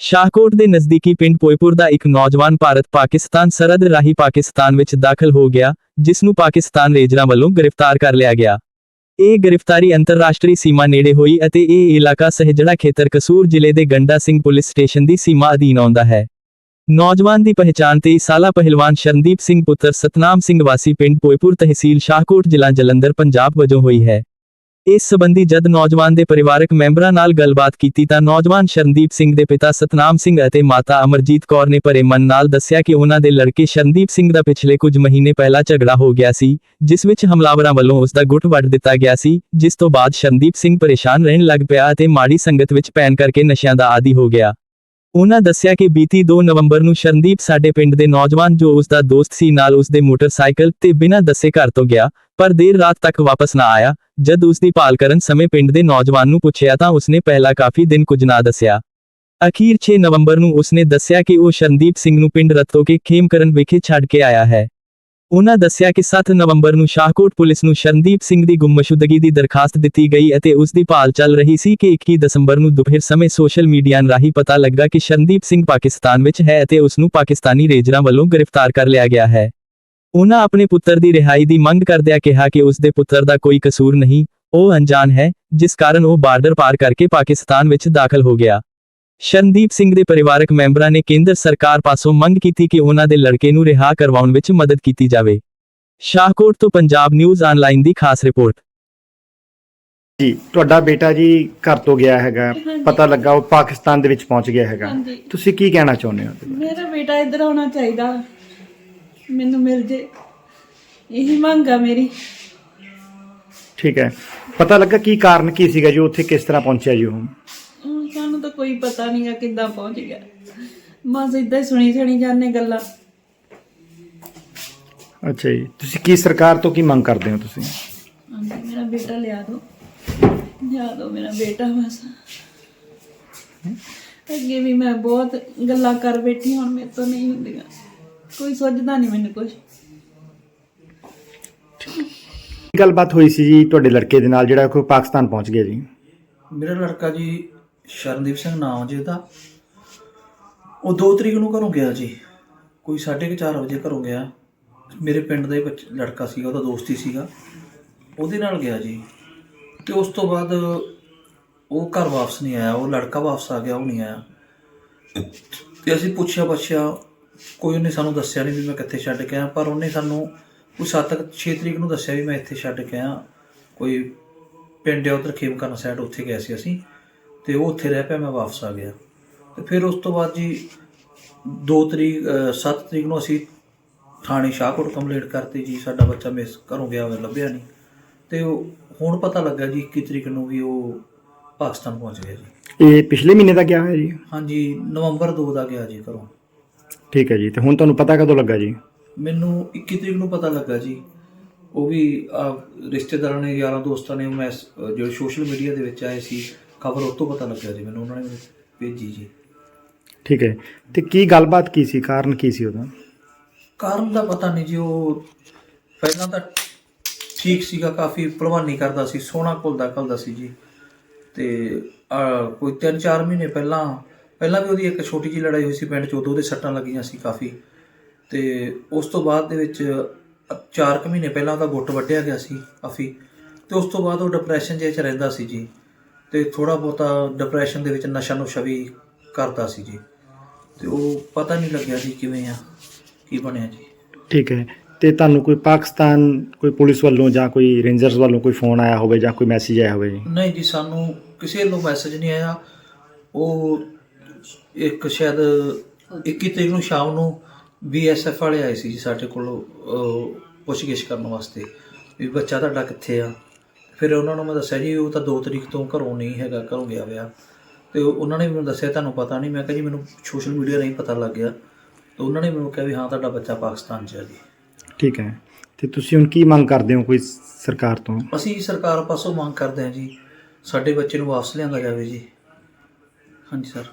ਸ਼ਾਹਕੋਟ ਦੇ ਨਜ਼ਦੀਕੀ ਪਿੰਡ ਪੋਇਪੁਰ ਦਾ ਇੱਕ ਨੌਜਵਾਨ ਭਾਰਤ-ਪਾਕਿਸਤਾਨ ਸਰਹੱਦ ਰਾਹੀਂ ਪਾਕਿਸਤਾਨ ਵਿੱਚ ਦਾਖਲ ਹੋ ਗਿਆ, ਜਿਸ ਨੂੰ ਪਾਕਿਸਤਾਨ ਰੇਂਜਰਾਂ ਵੱਲੋਂ ਗ੍ਰਿਫਤਾਰ ਕਰ ਲਿਆ ਗਿਆ। ਇਹ ਗ੍ਰਿਫਤਾਰੀ ਅੰਤਰਰਾਸ਼ਟਰੀ ਸੀਮਾ ਨੇੜੇ ਹੋਈ ਅਤੇ ਇਹ ਇਲਾਕਾ ਸਹਿਜੜਾ ਖੇਤਰ ਕਸੂਰ ਜ਼ਿਲ੍ਹੇ ਦੇ ਗੰਡਾ ਸਿੰਘ ਪੁਲਿਸ ਸਟੇਸ਼ਨ ਦੀ ਸੀਮਾ ਅਧੀਨ ਆਉਂਦਾ ਹੈ। ਨੌਜਵਾਨ ਦੀ ਪਹਿਚਾਣ 23 ਸਾਲਾ ਪਹਿਲਵਾਨ ਸ਼ਰਨਦੀਪ ਸਿੰਘ ਪੁੱਤਰ ਸਤਨਾਮ ਸਿੰਘ ਵਾਸੀ ਪਿੰਡ ਪੋਇਪੁਰ ਤਹਿਸੀਲ ਸ਼ਾਹਕੋਟ ਜ਼ਿਲ੍ਹਾ ਜਲੰਧਰ, ਪੰਜਾਬ ਵਜੋਂ ਹੋਈ ਹੈ। ਇਸ ਸਬੰਧੀ ਜਦ ਨੌਜਵਾਨ ਦੇ ਪਰਿਵਾਰਕ ਮੈਂਬਰਾਂ ਨਾਲ ਗੱਲਬਾਤ ਕੀਤੀ ਤਾਂ ਨੌਜਵਾਨ ਸ਼ਰਨਦੀਪ ਸਿੰਘ ਦੇ ਪਿਤਾ ਸਤਨਾਮ ਸਿੰਘ ਅਤੇ ਮਾਤਾ ਅਮਰਜੀਤ ਕੌਰ ਨੇ ਭਰੇ ਮਨ ਨਾਲ ਦੱਸਿਆ ਕਿ ਉਹਨਾਂ ਦੇ ਲੜਕੇ ਸ਼ਰਨਦੀਪ ਸਿੰਘ ਦਾ ਪਿਛਲੇ ਕੁਝ ਮਹੀਨੇ ਪਹਿਲਾਂ ਝਗੜਾ ਹੋ ਗਿਆ ਸੀ, ਜਿਸ ਵਿੱਚ ਹਮਲਾਵਰਾਂ ਵੱਲੋਂ ਉਸ ਦਾ ਗੁੱਟ ਵੱਢ ਦਿੱਤਾ ਗਿਆ ਸੀ, ਜਿਸ ਤੋਂ ਬਾਅਦ ਸ਼ਰਨਦੀਪ ਸਿੰਘ ਪਰੇਸ਼ਾਨ ਰਹਿਣ ਲੱਗ ਪਿਆ ਅਤੇ ਮਾੜੀ ਸੰਗਤ ਵਿੱਚ ਪੈਣ ਕਰਕੇ ਨਸ਼ਿਆਂ ਦਾ ਆਦੀ ਹੋ ਗਿਆ। ਉਹਨਾਂ ਦੱਸਿਆ ਕਿ ਬੀਤੀ 2 ਨਵੰਬਰ ਨੂੰ ਸ਼ਰਨਦੀਪ ਸਾਡੇ ਪਿੰਡ ਦੇ ਨੌਜਵਾਨ ਜੋ ਉਸ ਦਾ ਦੋਸਤ ਸੀ ਨਾਲ ਉਸ ਦੇ ਮੋਟਰਸਾਈਕਲ ਤੇ ਬਿਨਾਂ ਦੱਸੇ ਘਰ ਤੋਂ ਗਿਆ, ਪਰ ਦੇਰ ਰਾਤ ਤੱਕ ਵਾਪਸ ਨਾ ਆਇਆ। ਜਦ ਉਸ ਦੀ ਭਾਲ ਕਰਨ ਸਮੇਂ ਪਿੰਡ ਦੇ ਨੌਜਵਾਨ ਨੂੰ ਪੁੱਛਿਆ ਤਾਂ ਉਸਨੇ ਪਹਿਲਾਂ ਕਾਫੀ ਦਿਨ ਕੁਝ ਨਾ ਦੱਸਿਆ। ਅਖੀਰ 6 ਨਵੰਬਰ ਨੂੰ ਉਸਨੇ ਦੱਸਿਆ ਕਿ ਉਹ ਸ਼ਰਨਦੀਪ ਸਿੰਘ ਨੂੰ ਪਿੰਡ ਰਤੋ ਕੇ ਖੇਮਕਰਨ ਵਿਖੇ ਛੱਡ ਕੇ ਆਇਆ ਹੈ। ਉਹਨਾਂ ਦੱਸਿਆ ਕਿ 7 ਨਵੰਬਰ ਨੂੰ ਸ਼ਾਹਕੋਟ ਪੁਲਿਸ ਨੂੰ ਸ਼ਰਨਦੀਪ ਸਿੰਘ ਦੀ ਗੁੰਮਸ਼ੁਦਗੀ ਦੀ ਦਰਖਾਸਤ ਦਿੱਤੀ ਗਈ ਅਤੇ ਉਸ ਦੀ ਭਾਲ ਚੱਲ ਰਹੀ ਸੀ ਕਿ 21 ਦਸੰਬਰ ਨੂੰ ਦੁਪਹਿਰ ਸਮੇਂ ਸੋਸ਼ਲ ਮੀਡੀਆ ਰਾਹੀਂ ਪਤਾ ਲੱਗਾ ਕਿ ਸ਼ਰਨਦੀਪ ਸਿੰਘ ਪਾਕਿਸਤਾਨ ਵਿੱਚ ਹੈ ਅਤੇ ਉਸ ਨੂੰ ਪਾਕਿਸਤਾਨੀ ਰੇਂਜਰਾਂ ਵੱਲੋਂ ਗ੍ਰਿਫਤਾਰ ਕਰ ਲਿਆ ਗਿਆ ਹੈ। ਉਹਨਾਂ ਆਪਣੇ ਪੁੱਤਰ ਦੀ ਰਿਹਾਈ ਦੀ ਮੰਗ ਕਰਦਿਆਂ ਕਿਹਾ ਕਿ ਉਸ ਦੇ ਪੁੱਤਰ ਦਾ ਕੋਈ ਕਸੂਰ ਨਹੀਂ, ਉਹ ਅਣਜਾਣ ਹੈ, ਜਿਸ ਕਾਰਨ ਉਹ ਬਾਰਡਰ ਪਾਰ ਕਰਕੇ ਪਾਕਿਸਤਾਨ ਵਿੱਚ ਦਾਖਲ ਹੋ ਗਿਆ। ਸ਼ਰਨਦੀਪ ਸਿੰਘ ਦੇ ਪਰਿਵਾਰਕ ਮੈਂਬਰਾਂ ਨੇ ਕੇਂਦਰ ਸਰਕਾਰ ਪਾਸੋਂ ਮੰਗ ਕੀਤੀ ਕਿ ਉਹਨਾਂ ਦੇ ਲੜਕੇ ਨੂੰ ਰਿਹਾ ਕਰਵਾਉਣ ਵਿੱਚ ਮਦਦ ਕੀਤੀ ਜਾਵੇ। ਸ਼ਾਹਕੋਟ ਤੋਂ ਪੰਜਾਬ ਨਿਊਜ਼ ਆਨਲਾਈਨ ਦੀ ਖਾਸ ਰਿਪੋਰਟ। ਜੀ ਤੁਹਾਡਾ ਬੇਟਾ ਜੀ ਘਰ ਤੋਂ ਗਿਆ ਹੈਗਾ। ਪਤਾ ਲੱਗਾ ਉਹ ਪਾਕਿਸਤਾਨ ਦੇ ਵਿੱਚ ਪਹੁੰਚ ਗਿਆ ਹੈਗਾ। ਹਾਂਜੀ। ਤੁਸੀਂ ਕੀ ਕਹਿਣਾ ਚਾਹੁੰਦੇ ਹੋ? ਮੇਰਾ ਬੇਟਾ ਇੱਧਰ ਆਉਣਾ ਚਾਹੀਦਾ। ਮੈਨੂੰ ਮਿਲ ਜੇ। ਇਹੀ ਮੰਗ ਆ ਮੇਰੀ। ਠੀਕ ਹੈ। ਪਤਾ ਲੱਗਾ ਕੀ ਕਾਰਨ ਕੀ ਸੀਗਾ ਜੀ? ਉੱਥੇ ਕਿਸ ਤਰ੍ਹਾਂ ਪਹੁੰਚਿਆ ਜੀ ਉਹ? ਹੁਣ ਸਾਨੂੰ ਤਾਂ ਕੋਈ ਪਤਾ ਨਹੀਂਗਾ ਕਿੱਦਾਂ ਪਹੁੰਚ ਗਿਆ। ਬਸ ਇਦਾਂ ਹੀ ਸੁਣੀ ਸੁਣੀ ਜਾਂਦੇ ਗੱਲਾਂ। ਅੱਛਾ ਜੀ। ਤੁਸੀਂ ਕੀ ਸਰਕਾਰ ਤੋਂ ਕੀ ਮੰਗ ਕਰਦੇ ਹੋ ਤੁਸੀਂ? ਹਾਂਜੀ ਮੇਰਾ ਬੇਟਾ ਲਿਆ ਦੋ ਲਿਆ ਦੋ ਮੇਰਾ ਬੇਟਾ ਬਸ। ਅੱਗੇ ਵੀ ਮੈਂ ਬਹੁਤ ਗੱਲਾਂ ਕਰ ਬੈਠੀ ਹੁਣ ਮੇਰੇ ਤੋਂ ਨਹੀਂ ਹੁੰਦੀਆਂ। ਕੋਈ ਸੋਚਦਾ ਨਹੀਂ ਮੈਨੂੰ ਕੁਝ ਕੀ ਗੱਲਬਾਤ ਹੋਈ ਸੀ ਜੀ ਤੁਹਾਡੇ ਲੜਕੇ ਦੇ ਨਾਲ ਜਿਹੜਾ ਕੋਈ ਪਾਕਿਸਤਾਨ ਪਹੁੰਚ ਗਿਆ ਜੀ? ਮੇਰਾ ਲੜਕਾ ਜੀ ਸ਼ਰਨਦੀਪ ਸਿੰਘ ਨਾਮ ਜੀ ਉਹਦਾ ਉਹ 2 ਤਰੀਕ ਨੂੰ ਘਰੋਂ ਗਿਆ ਜੀ। ਕੋਈ 4:30 ਵਜੇ ਘਰੋਂ ਗਿਆ। ਮੇਰੇ ਪਿੰਡ ਦਾ ਹੀ ਲੜਕਾ ਸੀਗਾ, ਉਹਦਾ ਦੋਸਤ ਹੀ ਸੀਗਾ। ਉਹਦੇ ਨਾਲ ਗਿਆ ਜੀ। ਤੇ ਉਸ ਤੋਂ ਬਾਅਦ ਉਹ ਘਰ ਵਾਪਸ ਨਹੀਂ ਆਇਆ। ਉਹ ਲੜਕਾ ਵਾਪਸ ਆ ਗਿਆ, ਉਹ ਨਹੀਂ ਆਇਆ। ਤੇ ਅਸੀਂ ਪੁੱਛਿਆ ਪੁੱਛਿਆ, ਕੋਈ ਉਹਨੇ ਸਾਨੂੰ ਦੱਸਿਆ ਨਹੀਂ ਵੀ ਮੈਂ ਕਿੱਥੇ ਛੱਡ ਕੇ ਆਇਆ। ਪਰ ਉਹਨੇ ਸਾਨੂੰ ਕੋਈ 7 6 ਤਰੀਕ ਨੂੰ ਦੱਸਿਆ ਵੀ ਮੈਂ ਇੱਥੇ ਛੱਡ ਕੇ ਆਇਆ। ਕੋਈ ਪਿੰਡ ਹੈ ਉਧਰ ਖੇਮਕਰਨ ਸਾਈਡ, ਉੱਥੇ ਗਏ ਸੀ ਅਸੀਂ। ਤੇ ਉਹ ਉੱਥੇ ਰਹਿ ਪਿਆ ਮੈਂ ਵਾਪਸ ਆ ਗਿਆ। ਤੇ ਫਿਰ ਉਸ ਤੋਂ ਬਾਅਦ ਜੀ 2 ਤਰੀਕ 7 ਤਰੀਕ ਨੂੰ ਅਸੀਂ ਥਾਣੇ ਸ਼ਾਹਕੋਟ ਕੰਪਲੇਂਟ ਕਰਤੀ ਜੀ ਸਾਡਾ ਬੱਚਾ ਮਿਸ ਘਰੋਂ ਗਿਆ ਹੋਇਆ ਲੱਭਿਆ ਨਹੀਂ। ਤੇ ਉਹ ਹੁਣ ਪਤਾ ਲੱਗਾ ਜੀ 21 ਤਰੀਕ ਨੂੰ ਵੀ ਉਹ ਪਾਕਿਸਤਾਨ ਪਹੁੰਚ ਗਿਆ ਜੀ। ਇਹ ਪਿਛਲੇ ਮਹੀਨੇ ਦਾ ਗਿਆ ਹੋਇਆ ਜੀ? ਹਾਂਜੀ ਨਵੰਬਰ 2 ਦਾ ਗਿਆ ਜੀ ਘਰੋਂ। ਠੀਕ ਹੈ ਜੀ ਤੇ ਹੁਣ ਤੁਹਾਨੂੰ ਪਤਾ ਕਦੋਂ ਲੱਗਾ ਜੀ? ਮੈਨੂੰ 21 ਤਰੀਕ ਨੂੰ ਪਤਾ ਲੱਗਾ ਜੀ। ਉਹ ਵੀ ਰਿਸ਼ਤੇਦਾਰਾਂ ਨੇ ਯਾਰਾਂ ਦੋਸਤਾਂ ਨੇ ਮੈਂ ਜਿਹੜੇ ਸੋਸ਼ਲ ਮੀਡੀਆ ਦੇ ਵਿੱਚ ਆਏ ਸੀ ਖਬਰ ਉਹ ਤੋਂ ਪਤਾ ਲੱਗਾ ਜੀ ਮੈਨੂੰ ਉਹਨਾਂ ਨੇ ਮੈਨੂੰ ਭੇਜੀ ਜੀ। ਠੀਕ ਹੈ। ਤੇ ਕੀ ਗੱਲਬਾਤ ਕੀ ਸੀ? ਕਾਰਨ ਕੀ ਸੀ ਉਹਦਾ? ਕਾਰਨ ਦਾ ਪਤਾ ਨਹੀਂ ਜੀ ਉਹ ਪਹਿਲਾਂ ਤਾਂ ਠੀਕ ਸੀਗਾ ਕਾਫੀ ਭਲਵਾਨੀ ਕਰਦਾ ਸੀ ਸੋਹਣਾ ਘੁਲਦਾ ਘਲਦਾ ਸੀ ਜੀ। ਤੇ ਕੋਈ 3-4 ਮਹੀਨੇ ਪਹਿਲਾਂ ਪਹਿਲਾਂ ਵੀ ਉਹਦੀ ਇੱਕ ਛੋਟੀ ਜਿਹੀ ਲੜਾਈ ਹੋਈ ਸੀ ਪਿੰਡ 'ਚ ਉਦੋਂ ਉਹਦੇ ਸੱਟਾਂ ਲੱਗੀਆਂ ਸੀ ਕਾਫੀ। ਤੇ ਉਸ ਤੋਂ ਬਾਅਦ ਦੇ ਵਿੱਚ 4 ਕੁ ਮਹੀਨੇ ਪਹਿਲਾਂ ਉਹਦਾ ਗੁੱਟ ਵੱਢਿਆ ਗਿਆ ਸੀ ਕਾਫੀ। ਤੇ ਉਸ ਤੋਂ ਬਾਅਦ ਉਹ ਡਿਪਰੈਸ਼ਨ ਜਿਹੇ 'ਚ ਰਹਿੰਦਾ ਸੀ ਜੀ। ਤੇ ਥੋੜਾ ਬਹੁਤਾ ਡਿਪਰੈਸ਼ਨ ਦੇ ਵਿੱਚ ਨਸ਼ਾ ਨੁਸ਼ਾ ਵੀ ਕਰਦਾ ਸੀ ਜੀ। ਤੇ ਉਹ ਪਤਾ ਨਹੀਂ ਲੱਗਿਆ ਜੀ ਕਿਵੇਂ ਆ ਕੀ ਬਣਿਆ ਜੀ। ਠੀਕ ਹੈ। ਤੇ ਤੁਹਾਨੂੰ ਕੋਈ ਪਾਕਿਸਤਾਨ ਕੋਈ ਪੁਲਿਸ ਵੱਲੋਂ ਜਾਂ ਕੋਈ ਰੇਂਜਰਸ ਵੱਲੋਂ ਕੋਈ ਫੋਨ ਆਇਆ ਹੋਵੇ ਜਾਂ ਕੋਈ ਮੈਸੇਜ ਆਇਆ ਹੋਵੇ ਜੀ? ਨਹੀਂ ਜੀ ਸਾਨੂੰ ਕਿਸੇ ਵੱਲੋਂ ਮੈਸੇਜ ਨਹੀਂ ਆਇਆ। ਉਹ ਇੱਕ ਸ਼ਾਇਦ 21 ਤਰੀਕ ਨੂੰ ਸ਼ਾਮ ਨੂੰ ਬੀਐਸਐਫ ਵਾਲੇ ਆਏ ਸੀ ਜੀ ਸਾਡੇ ਕੋਲ ਪੁੱਛਗਿੱਛ ਕਰਨ ਵਾਸਤੇ ਵੀ ਬੱਚਾ ਤੁਹਾਡਾ ਕਿੱਥੇ ਆ। ਫਿਰ ਉਹਨਾਂ ਨੂੰ ਮੈਂ ਦੱਸਿਆ ਜੀ ਉਹ ਤਾਂ 2 ਤਰੀਕ ਤੋਂ ਘਰੋਂ ਨਹੀਂ ਹੈਗਾ ਘਰੋਂ ਗਿਆ ਹੋਇਆ ਤੇ ਉਹ- ਉਹਨਾਂ ਨੇ ਮੈਨੂੰ ਦੱਸਿਆ ਤੁਹਾਨੂੰ ਪਤਾ ਨਹੀਂ। ਮੈਂ ਕਿਹਾ ਜੀ ਮੈਨੂੰ ਸੋਸ਼ਲ ਮੀਡੀਆ ਨਹੀਂ ਪਤਾ ਲੱਗ ਗਿਆ। ਤੇ ਉਹਨਾਂ ਨੇ ਮੈਨੂੰ ਕਿਹਾ ਵੀ ਹਾਂ ਤੁਹਾਡਾ ਬੱਚਾ ਪਾਕਿਸਤਾਨ 'ਚ ਹੈ ਜੀ। ਠੀਕ ਹੈ। ਤੇ ਤੁਸੀਂ ਹੁਣ ਕੀ ਮੰਗ ਕਰਦੇ ਹੋ ਕੋਈ ਸਰਕਾਰ ਤੋਂ? ਅਸੀਂ ਸਰਕਾਰ ਪਾਸੋਂ ਮੰਗ ਕਰਦੇ ਹਾਂ ਜੀ ਸਾਡੇ ਬੱਚੇ ਨੂੰ ਵਾਪਸ ਲਿਆਂਦਾ ਜਾਵੇ ਜੀ। ਹਾਂਜੀ ਸਰ